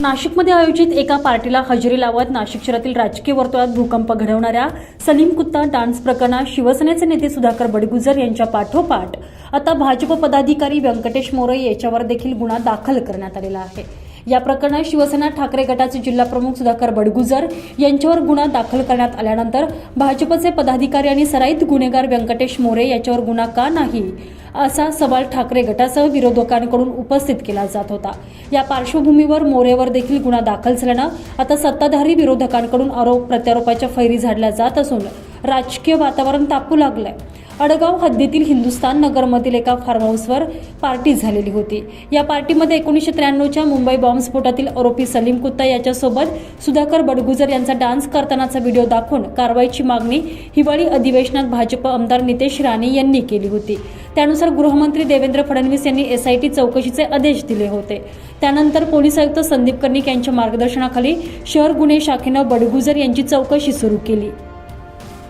नाशिकमध्ये आयोजित एका पार्टीला हजेरी लावत नाशिक शहरातील राजकीय वर्तुळात भूकंप घडवणाऱ्या सलीम कुत्ता डान्स प्रकरणात शिवसेनेचे नेते सुधाकर बडगुजर यांच्या पाठोपाठ आता भाजप पदाधिकारी व्यंकटेश मोरे याच्यावर देखील गुन्हा दाखल करण्यात आलेला आहे. या प्रकरणात शिवसेना ठाकरे गटाचे जिल्हा प्रमुख सुधाकर बडगुजर यांच्यावर गुन्हा दाखल करण्यात आल्यानंतर भाजपचे पदाधिकारी आणि सराईत गुन्हेगार व्यंकटेश मोरे याच्यावर गुन्हा का नाही असा सवाल ठाकरे गटासह विरोधकांकडून उपस्थित केला जात होता. या पार्श्वभूमीवर मोरेवर देखील गुन्हा दाखल झाल्यानं आता सत्ताधारी विरोधकांकडून आरोप प्रत्यारोपाच्या फैरी झाडल्या जात असून राजकीय वातावरण तापू लागलंय. अडगाव हद्दीतील हिंदुस्थान नगरमधील एका फार्म हाऊसवर पार्टी झालेली होती. या पार्टीमध्ये एकोणीसशे त्र्याण्णवच्या मुंबई बॉम्बस्फोटातील आरोपी सलीम कुत्ता याच्यासोबत सुधाकर बडगुजर यांचा डान्स करतानाचा व्हिडिओ दाखवून कारवाईची मागणी हिवाळी अधिवेशनात भाजप आमदार नितेश राणे यांनी केली होती. त्यानुसार गृहमंत्री देवेंद्र फडणवीस यांनी एसआयटी चौकशीचे आदेश दिले होते. त्यानंतर पोलीस आयुक्त संदीप कर्णिक यांच्या मार्गदर्शनाखाली शहर गुन्हे शाखेनं बडगुजर यांची चौकशी सुरू केली.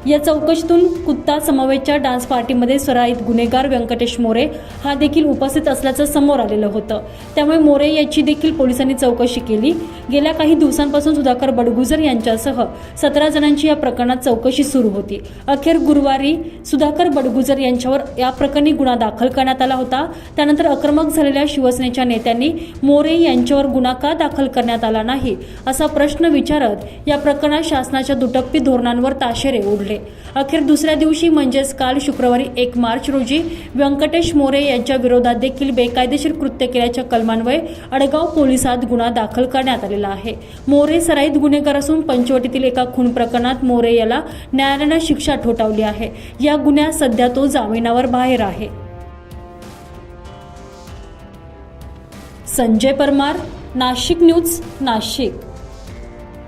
या चौकशीतून कुत्ता समवेतच्या डान्स पार्टीमध्ये सराईत गुन्हेगार व्यंकटेश मोरे हा देखील उपस्थित असल्याचं समोर आलेलं होतं. त्यामुळे मोरे याची देखील पोलिसांनी चौकशी केली. गेल्या काही दिवसांपासून सुधाकर बडगुजर यांच्यासह सतरा जणांची या प्रकरणात चौकशी सुरू होती. अखेर गुरुवारी सुधाकर बडगुजर यांच्यावर या प्रकरणी गुन्हा दाखल करण्यात आला होता. त्यानंतर आक्रमक झालेल्या शिवसेनेच्या नेत्यांनी मोरे यांच्यावर गुन्हा का दाखल करण्यात आला नाही असा प्रश्न विचारत या प्रकरणात शासनाच्या दुटप्पी धोरणांवर ताशेरे ओढले. अखेर दुसऱ्या दिवशी म्हणजेच काल शुक्रवारी एक मार्च रोजी व्यंकटेश मोरे यांच्या विरोधात देखील बेकायदेशीर कृत्य केल्याच्या कलमान्वये अडगाव पोलिसात गुन्हा दाखल करण्यात आलेला आहे. मोरे सराईत गुन्हेगार असून पंचवटीतील एका खून प्रकरणात मोरे याला न्यायालयानं शिक्षा ठोठावली आहे. या गुन्ह्यात सध्या तो जामिनावर बाहेर आहे. संजय परमार नाशिक न्यूज नाशिक.